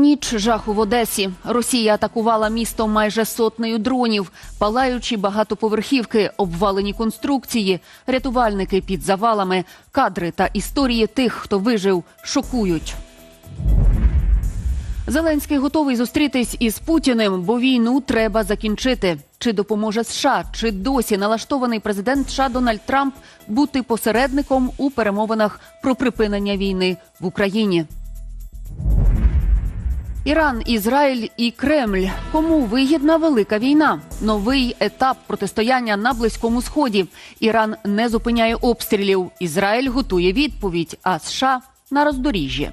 Ніч жаху в Одесі. Росія атакувала місто майже сотнею дронів, палаючі багатоповерхівки, обвалені конструкції, рятувальники під завалами, кадри та історії тих, хто вижив, шокують. Зеленський готовий зустрітись із Путіним, бо війну треба закінчити. Чи допоможе США, чи досі налаштований президент США Дональд Трамп бути посередником у перемовинах про припинення війни в Україні? Іран, Ізраїль і Кремль. Кому вигідна велика війна? Новий етап протистояння на близькому сході. Іран не зупиняє обстрілів. Ізраїль готує відповідь, а США на роздоріжжі.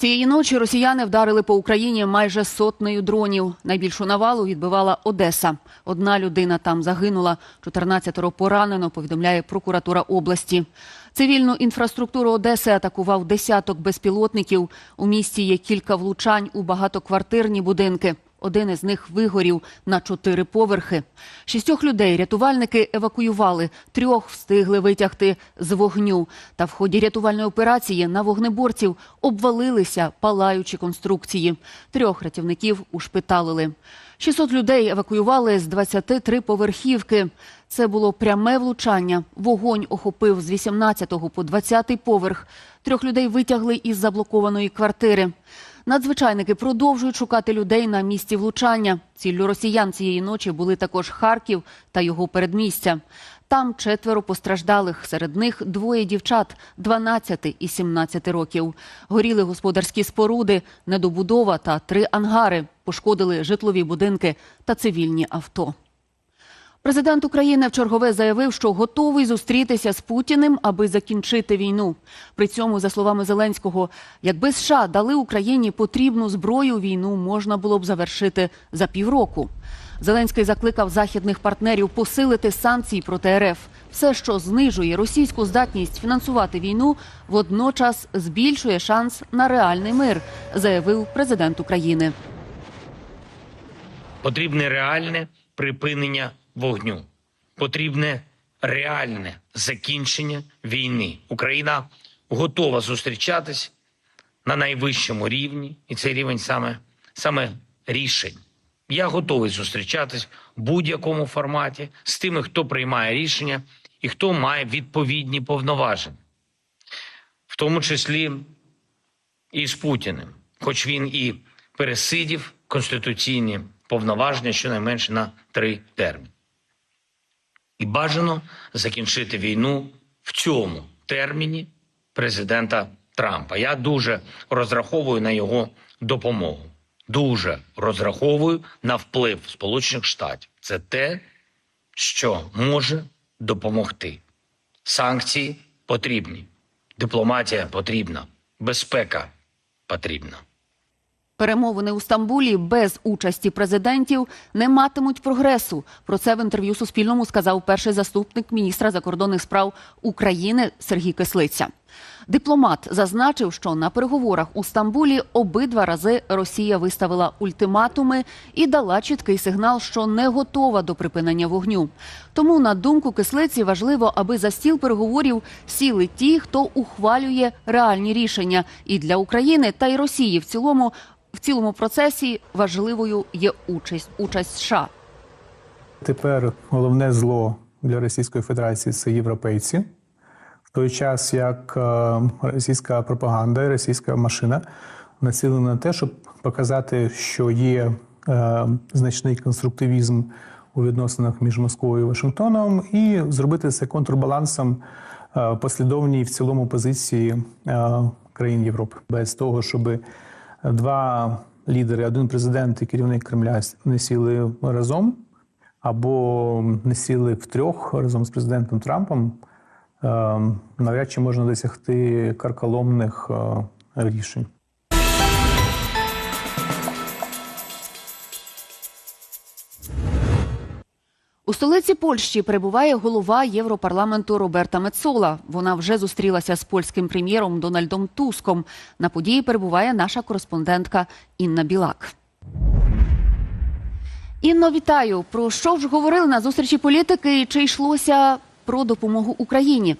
Цієї ночі росіяни вдарили по Україні майже сотнею дронів. Найбільшу навалу відбивала Одеса. Одна людина там загинула, 14 поранено. Повідомляє прокуратура області. Цивільну інфраструктуру Одеси атакував десяток безпілотників. У місті є кілька влучань у багатоквартирні будинки. Один із них вигорів на чотири поверхи. Шістьох людей рятувальники евакуювали, трьох встигли витягти з вогню. Та в ході рятувальної операції на вогнеборців обвалилися палаючі конструкції. Трьох рятівників ушпиталили. 600 людей евакуювали з 23 поверхівки. Це було пряме влучання. Вогонь охопив з 18 по 20 поверх. Трьох людей витягли із заблокованої квартири. Надзвичайники продовжують шукати людей на місці влучання. Ціллю росіян цієї ночі були також Харків та його передмістя. Там четверо постраждалих, серед них двоє дівчат 12 і 17 років. Горіли господарські споруди, недобудова та три ангари. Пошкодили житлові будинки та цивільні авто. Президент України вчергове заявив, що готовий зустрітися з Путіним, аби закінчити війну. При цьому, за словами Зеленського, якби США дали Україні потрібну зброю, війну можна було б завершити за півроку. Зеленський закликав західних партнерів посилити санкції проти РФ. Все, що знижує російську здатність фінансувати війну, водночас збільшує шанс на реальний мир, заявив президент України. Потрібне реальне припинення вогню. Потрібне реальне закінчення війни. Україна готова зустрічатись на найвищому рівні, і цей рівень саме, саме рішень. Я готовий зустрічатись в будь-якому форматі з тими, хто приймає рішення і хто має відповідні повноваження, в тому числі і з Путіним, хоч він і пересидів конституційні повноваження щонайменше на три терміни. І бажано закінчити війну в цьому терміні президента Трампа. Я дуже розраховую на його допомогу. Дуже розраховую на вплив Сполучених Штатів. Це те, що може допомогти. Санкції потрібні, дипломатія потрібна, безпека потрібна. Перемовини у Стамбулі без участі президентів не матимуть прогресу. Про це в інтерв'ю Суспільному сказав перший заступник міністра закордонних справ України Сергій Кислиця. Дипломат зазначив, що на переговорах у Стамбулі обидва рази Росія виставила ультиматуми і дала чіткий сигнал, що не готова до припинення вогню. Тому, на думку кислиці, важливо, аби за стіл переговорів сіли ті, хто ухвалює реальні рішення, і для України та й Росії в цілому в цілому процесі важливою є участь участь США. Тепер головне зло для Російської Федерації це європейці. В той час як е, російська пропаганда російська машина націлена на те, щоб показати, що є е, значний конструктивізм у відносинах між Москвою і Вашингтоном, і зробити це контрбалансом е, послідовній в цілому позиції країн Європи, без того, щоб два лідери, один президент і керівник Кремля не сіли разом або не сіли втрьох разом з президентом Трампом, навряд чи можна досягти карколомних е, рішень. У столиці Польщі перебуває голова Європарламенту Роберта Мецола. Вона вже зустрілася з польським прем'єром Дональдом Туском. На події перебуває наша кореспондентка Інна Білак. Інно, вітаю. Про що ж говорили на зустрічі політики? Чи йшлося про допомогу Україні.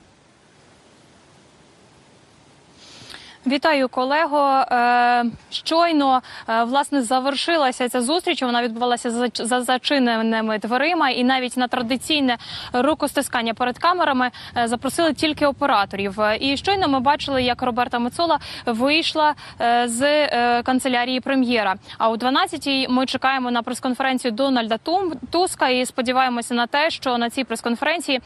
Вітаю, колего. Е, Щойно е, власне завершилася ця зустріч. Вона відбувалася за- за зачиненими дверима, і навіть на традиційне рукостискання перед камерами е, запросили тільки операторів. І щойно ми бачили, як Роберта Мецола вийшла з канцелярії прем'єра. А о 12-й ми чекаємо на прес-конференцію Дональда Туска і сподіваємося на те, що на цій прес-конференції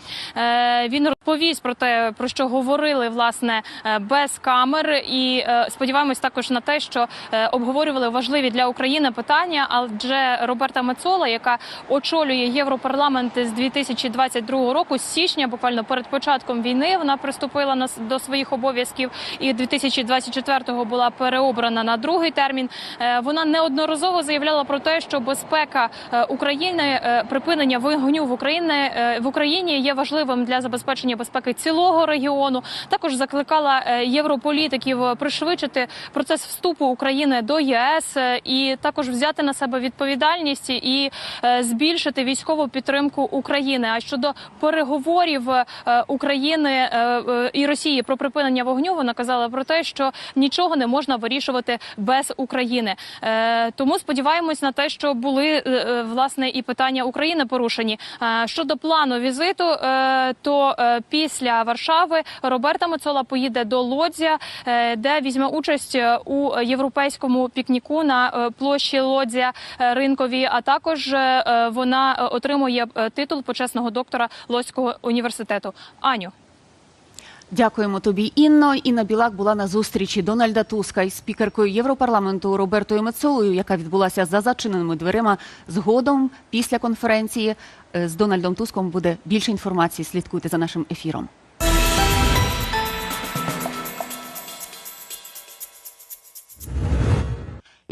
він розповість про те, про що говорили власне без камер, і е, сподіваємось також на те, що е, обговорювали важливі для України питання. Адже Роберта Мецола, яка очолює Європарламент з 2022 року, з січня, буквально перед початком війни, вона приступила до своїх обов'язків, і 2024-го була переобрана на другий термін. Е, Вона неодноразово заявляла про те, що безпека України, припинення вогню в Україні в Україні є важливим для забезпечення безпеки цілого регіону. Також закликала європолітиків пришвидшити процес вступу України до ЄС е, і також взяти на себе відповідальність і е, збільшити військову підтримку України. А щодо переговорів е, України е, е, і Росії про припинення вогню, вона казала про те, що нічого не можна вирішувати без України. Е, Тому сподіваємось на те, що були е, е, власне і питання України порушені. Е, Щодо плану візиту, е, то е, після Варшави Роберта Мецола поїде до Лодзя, е, де візьме участь е, у європейському пікніку на е, площі Лодзя е, ринкові. А також вона отримує титул почесного доктора Лодзького університету. Аню. Дякуємо тобі, Інно. Інна Білак була на зустрічі Дональда Туска із спікеркою Європарламенту Робертою Мецолою, яка відбулася за зачиненими дверима. Згодом після конференції з Дональдом Туском буде більше інформації. Слідкуйте за нашим ефіром.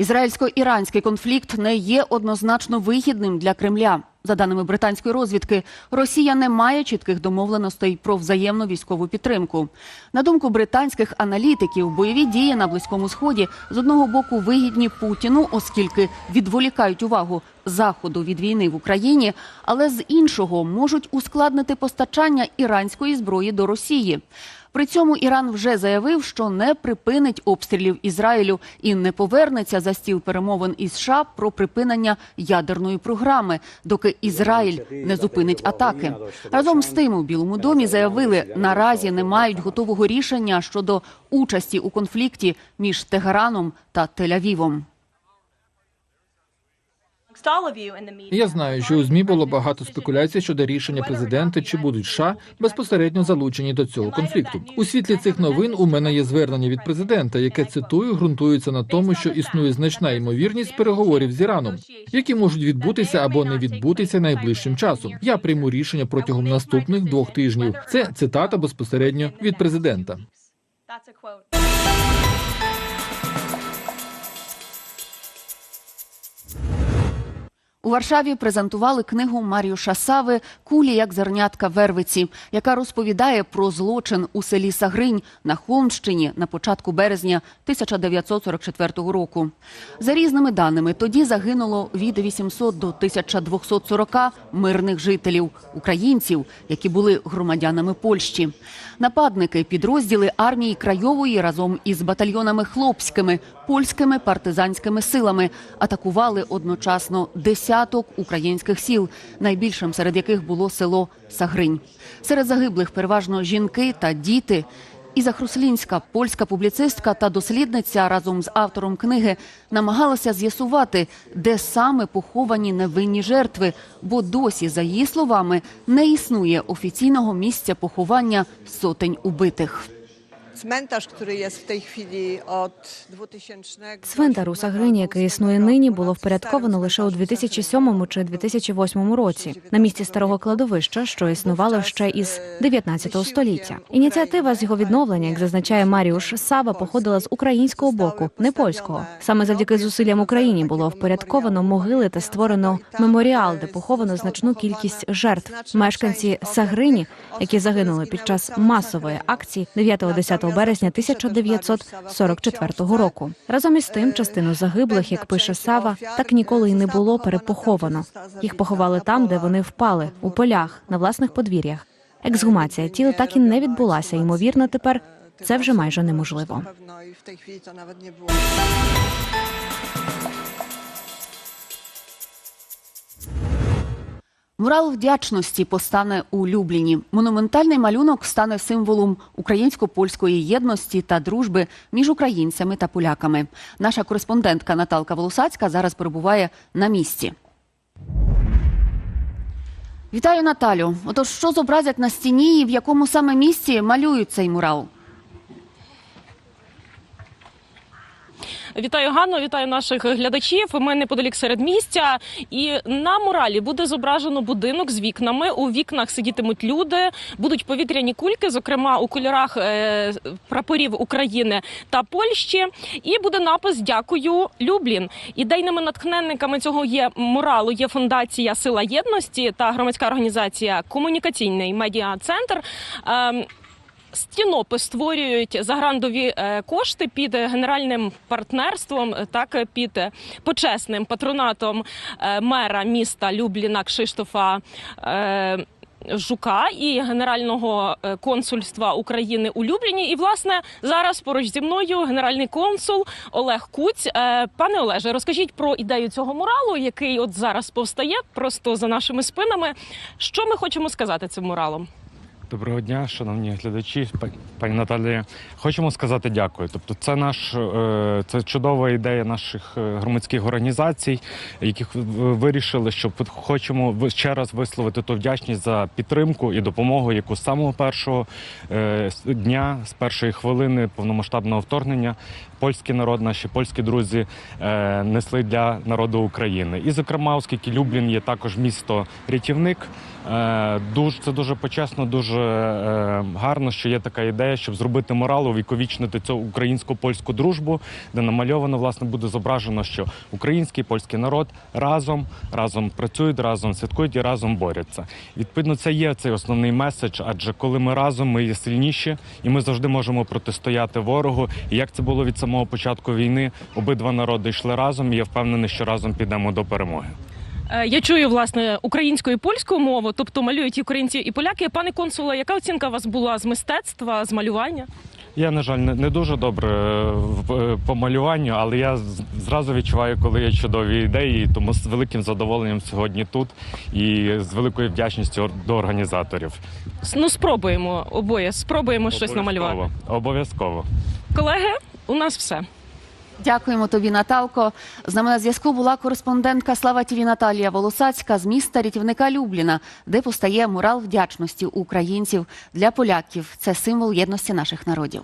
Ізраїльсько-іранський конфлікт не є однозначно вигідним для Кремля. За даними британської розвідки, Росія не має чітких домовленостей про взаємну військову підтримку. На думку британських аналітиків, бойові дії на близькому сході з одного боку вигідні Путіну, оскільки відволікають увагу заходу від війни в Україні, але з іншого можуть ускладнити постачання іранської зброї до Росії. При цьому Іран вже заявив, що не припинить обстрілів Ізраїлю і не повернеться за стіл перемовин із США про припинення ядерної програми, доки Ізраїль не зупинить атаки. Разом з тим у Білому домі заявили, наразі не мають готового рішення щодо участі у конфлікті між Тегераном та Тель-Авівом. Я знаю, що у змі було багато спекуляцій щодо рішення президента, чи будуть США безпосередньо залучені до цього конфлікту. У світлі цих новин у мене є звернення від президента, яке цитую, ґрунтується на тому, що існує значна ймовірність переговорів з Іраном, які можуть відбутися або не відбутися найближчим часом. Я прийму рішення протягом наступних двох тижнів. Це цитата безпосередньо від президента. У Варшаві презентували книгу Маріуша Сави Кулі як зернятка Вервиці, яка розповідає про злочин у селі Сагринь на Холмщині на початку березня 1944 року. За різними даними, тоді загинуло від 800 до 1240 мирних жителів українців, які були громадянами Польщі. Нападники підрозділи армії Крайової разом із батальйонами хлопськими польськими партизанськими силами атакували одночасно десяток українських сіл, найбільшим серед яких було село Сагринь. Серед загиблих переважно жінки та діти. Іза Хруслінська, польська публіцистка та дослідниця разом з автором книги намагалася з'ясувати, де саме поховані невинні жертви, бо досі, за її словами, не існує офіційного місця поховання сотень убитих. Cmentarz, który jest w tej chwili od 2000 Цвинтар у Сагрині, який існує нині, було впорядковано лише у 2007 чи 2008 році на місці старого кладовища, що існувало ще із 19 століття. Ініціатива з його відновлення, як зазначає Маріуш Сава, походила з українського боку, не польського. Саме завдяки зусиллям Україні було впорядковано могили та створено меморіал, де поховано значну кількість жертв. Мешканці Сагрині, які загинули під час масової акції 9-10 березня 1944 року. Разом із тим, частину загиблих, як пише Сава, так ніколи й не було перепоховано. Їх поховали там, де вони впали у полях на власних подвір'ях. Ексгумація тіл так і не відбулася. Ймовірно, тепер це вже майже неможливо. Мурал вдячності постане у Любліні. Монументальний малюнок стане символом українсько-польської єдності та дружби між українцями та поляками. Наша кореспондентка Наталка Волосацька зараз перебуває на місці. Вітаю, Наталю. Отож, що зобразять на стіні і в якому саме місці малюють цей мурал? Вітаю Ганно, вітаю наших глядачів. Ми неподалік середмістя, і на муралі буде зображено будинок з вікнами. У вікнах сидітимуть люди, будуть повітряні кульки, зокрема у кольорах е, прапорів України та Польщі. І буде напис Дякую, Люблін. Ідейними натхненниками цього є муралу. Є фундація Сила єдності та громадська організація Комунікаційний медіа центр. Стінопи створюють за грандові е, кошти під генеральним партнерством, е, так е, під почесним патронатом мера міста Любліна Кшиштофа. Жука і генерального консульства України у Любліні. І власне зараз поруч зі мною генеральний консул Олег Куць. Пане Олеже, розкажіть про ідею цього муралу, який от зараз повстає просто за нашими спинами. Що ми хочемо сказати цим муралом? Доброго дня, шановні глядачі, па- пані Наталія. Хочемо сказати дякую. Тобто, це наш е, це чудова ідея наших е, громадських організацій, яких вирішили, що хочемо ще раз висловити ту вдячність за підтримку і допомогу, яку з самого першого е, дня, з першої хвилини повномасштабного вторгнення, польський народ, наші польські друзі несли для народу України. І, зокрема, оскільки Люблін є також місто рятівник. Е, Дуже це дуже почесно, дуже е, гарно, що є така ідея, щоб зробити морал, увіковічнити цю українсько-польську дружбу, де намальовано власне буде зображено, що український і польський народ разом разом працюють, разом святкують і разом борються. Відповідно, це є цей основний меседж. Адже коли ми разом, ми є сильніші, і ми завжди можемо протистояти ворогу. І як це було від самого початку війни, обидва народи йшли разом. і Я впевнений, що разом підемо до перемоги. Е, Я чую власне українську і польську мову, тобто малюють і українці і поляки. Пане консуле, яка оцінка у вас була з мистецтва, з малювання? Я, на жаль, не, не дуже добре е, е, по малюванню, але я зразу відчуваю, коли є чудові ідеї, тому з великим задоволенням сьогодні тут і з великою вдячністю до організаторів. Ну спробуємо обоє, спробуємо щось намалювати. Обов'язково. Обов'язково. Колеги, у нас все. Дякуємо тобі, Наталко. З нами на зв'язку була кореспондентка Слава Тіві Наталія Волосацька з міста рятівника Любліна, де постає мурал вдячності українців для поляків. Це символ єдності наших народів.